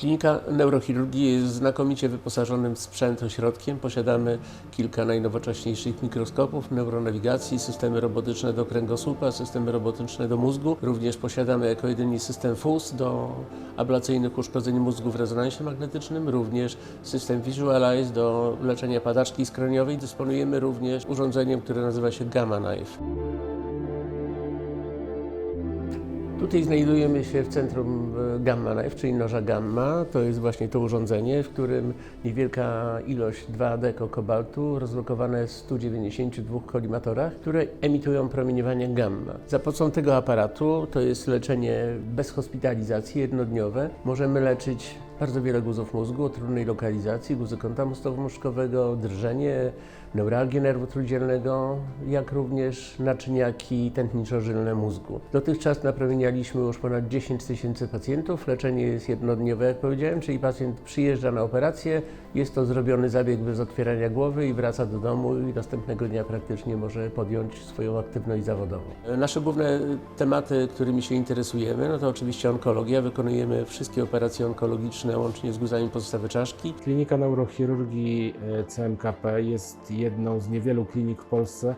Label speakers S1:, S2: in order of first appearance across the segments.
S1: Klinika neurochirurgii jest znakomicie wyposażonym w sprzęt ośrodkiem. Posiadamy kilka najnowocześniejszych mikroskopów, neuronawigacji, systemy robotyczne do kręgosłupa, systemy robotyczne do mózgu. Również posiadamy jako jedyny system FUS do ablacyjnych uszkodzeń mózgu w rezonansie magnetycznym, również system Visualize do leczenia padaczki skroniowej. Dysponujemy również urządzeniem, które nazywa się Gamma Knife. Tutaj znajdujemy się w centrum e, Gamma Knife, czyli noża Gamma. To jest właśnie to urządzenie, w którym niewielka ilość 2 deko kobaltu jest w 192 kolimatorach, które emitują promieniowanie gamma. Za pomocą tego aparatu, to jest leczenie bez hospitalizacji, jednodniowe, możemy leczyć bardzo wiele guzów mózgu o trudnej lokalizacji, guzy kąta mostowo-muszkowego, drżenie, neuralgię nerwu trójdzielnego, jak również naczyniaki tętniczo-żylne mózgu. Dotychczas napromienialiśmy już ponad 10 tysięcy pacjentów. Leczenie jest jednodniowe, jak powiedziałem, czyli pacjent przyjeżdża na operację, jest to zrobiony zabieg bez otwierania głowy i wraca do domu i następnego dnia praktycznie może podjąć swoją aktywność zawodową. Nasze główne tematy, którymi się interesujemy, no to oczywiście onkologia. Wykonujemy wszystkie operacje onkologiczne łącznie z guzami podstawy czaszki.
S2: Klinika neurochirurgii e, CMKP jest jedną z niewielu klinik w Polsce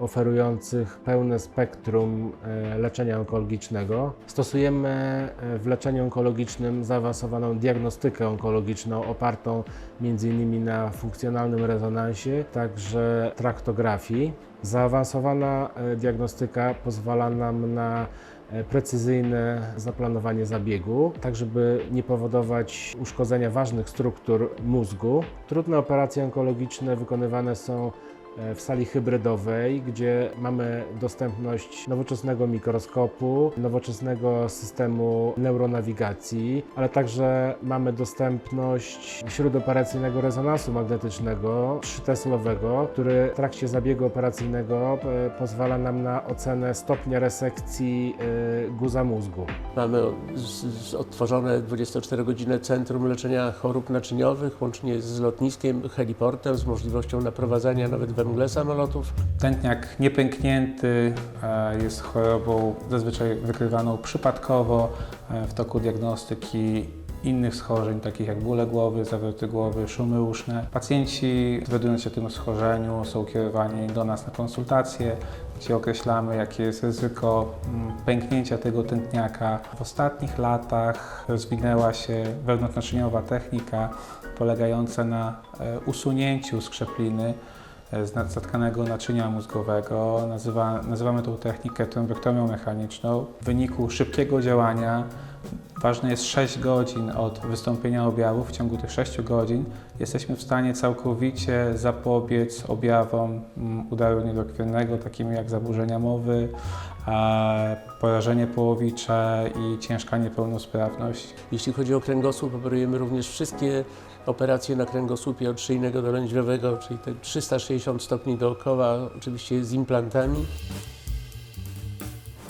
S2: oferujących pełne spektrum e, leczenia onkologicznego. Stosujemy e, w leczeniu onkologicznym zaawansowaną diagnostykę onkologiczną opartą m.in. na funkcjonalnym rezonansie, także traktografii. Zaawansowana diagnostyka pozwala nam na precyzyjne zaplanowanie zabiegu, tak żeby nie powodować uszkodzenia ważnych struktur mózgu. Trudne operacje onkologiczne wykonywane są e, w sali hybrydowej, gdzie mamy dostępność nowoczesnego mikroskopu, nowoczesnego systemu neuronawigacji, ale także mamy dostępność śródoperacyjnego rezonansu magnetycznego 3-teslowego, który w trakcie zabiegu operacyjnego e, pozwala nam na ocenę stopnia resekcji e, guza mózgu.
S1: Mamy odtworzone 24-godzinne Centrum Leczenia Chorób Naczyniowych, łącznie z lotniskiem, heliportem, z możliwością naprowadzania nawet we mgle samolotów.
S3: Tętniak niepęknięty e, jest chorobą zazwyczaj wykrywaną przypadkowo e, w toku diagnostyki innych schorzeń, takich jak bóle głowy, zawroty głowy, szumy uszne. Pacjenci dowiadując się o tym schorzeniu są kierowani do nas na konsultacje, gdzie określamy, jakie jest ryzyko mm, pęknięcia tego tętniaka. W ostatnich latach rozwinęła się wewnątrznaczyniowa technika polegająca na e, usunięciu skrzepliny z zatkanego naczynia mózgowego. Nazywa, nazywamy tą technikę trombektomią mechaniczną. W wyniku szybkiego działania ważne jest 6 godzin od wystąpienia objawów. W ciągu tych 6 godzin jesteśmy w stanie całkowicie zapobiec objawom mm, udaru niedokrwiennego, takim jak zaburzenia mowy, e, porażenie połowicze i ciężka niepełnosprawność.
S1: Jeśli chodzi o kręgosłup, operujemy również wszystkie operacje na kręgosłupie od szyjnego do lędźwiowego, czyli te 360 stopni dookoła, oczywiście z implantami.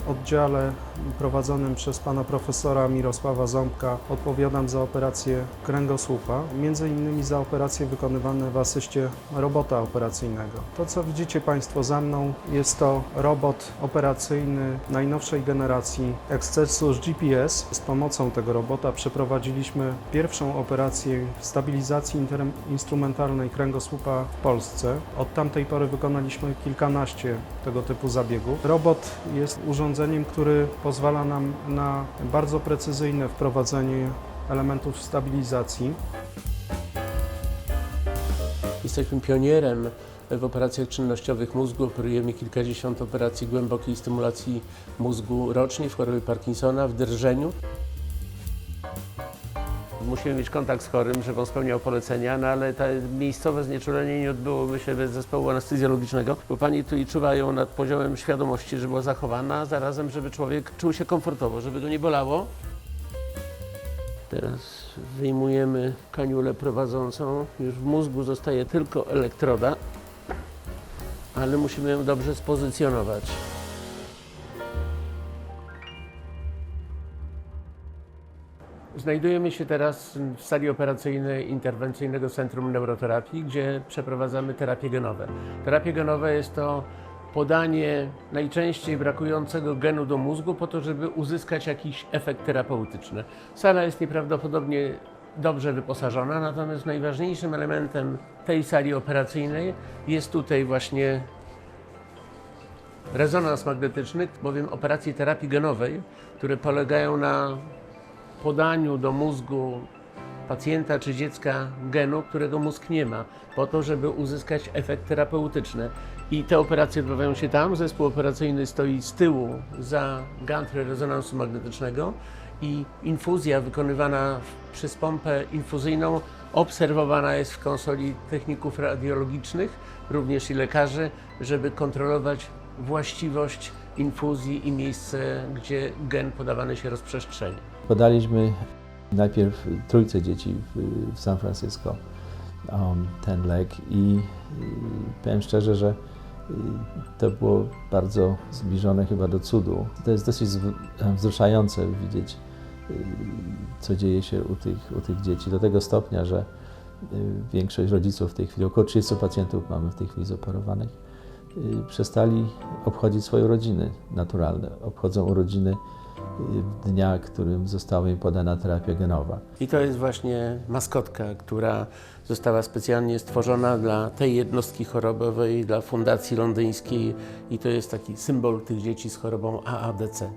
S4: Oddziale prowadzonym przez pana profesora Mirosława Ząbka odpowiadam za operację kręgosłupa, między innymi za operacje wykonywane w asyście robota operacyjnego. To co widzicie państwo za mną jest to robot operacyjny najnowszej generacji Excelsus GPS. Z pomocą tego robota przeprowadziliśmy pierwszą operację stabilizacji instrumentalnej kręgosłupa w Polsce. Od tamtej pory wykonaliśmy kilkanaście tego typu zabiegów. Robot jest urządzeniem, który pozwala nam na bardzo precyzyjne wprowadzenie elementów stabilizacji.
S1: Jesteśmy pionierem w operacjach czynnościowych mózgu. Operujemy kilkadziesiąt operacji głębokiej stymulacji mózgu rocznie w chorobie Parkinsona, w drżeniu. Musimy mieć kontakt z chorym, żeby on spełniał polecenia, no ale to miejscowe znieczulenie nie odbyłoby się bez zespołu anestezjologicznego, bo pani tu i czuwają nad poziomem świadomości, żeby była zachowana, a zarazem, żeby człowiek czuł się komfortowo, żeby go nie bolało. Teraz wyjmujemy kaniulę prowadzącą. Już w mózgu zostaje tylko elektroda, ale musimy ją dobrze spozycjonować. Znajdujemy się teraz w sali operacyjnej Interwencyjnego Centrum Neuroterapii, gdzie przeprowadzamy terapie genowe. Terapie genowe jest to podanie najczęściej brakującego genu do mózgu po to, żeby uzyskać jakiś efekt terapeutyczny. Sala jest nieprawdopodobnie dobrze wyposażona, natomiast najważniejszym elementem tej sali operacyjnej jest tutaj właśnie rezonans magnetyczny, bowiem operacje terapii genowej, które polegają na podaniu do mózgu pacjenta czy dziecka genu, którego mózg nie ma, po to, żeby uzyskać efekt terapeutyczny. I te operacje odbywają się tam. Zespół operacyjny stoi z tyłu za gantry rezonansu magnetycznego i infuzja wykonywana przez pompę infuzyjną obserwowana jest w konsoli techników radiologicznych, również i lekarzy, żeby kontrolować właściwość infuzji i miejsce, gdzie gen podawany się rozprzestrzeni.
S5: Podaliśmy najpierw trójce dzieci w, San Francisco um, ten lek i y, powiem szczerze, że y, to było bardzo zbliżone chyba do cudu. To jest dosyć zw- wzruszające widzieć, y, co dzieje się u tych, u tych dzieci, do tego stopnia, że większość rodziców w tej chwili, około 30 pacjentów mamy w tej chwili zoperowanych, y, przestali obchodzić swoje rodziny naturalne. Obchodzą urodziny y, dnia, którym została im podana terapia genowa.
S1: I to jest właśnie maskotka, która została specjalnie stworzona dla tej jednostki chorobowej, dla Fundacji Londyńskiej i to jest taki symbol tych dzieci z chorobą AADC.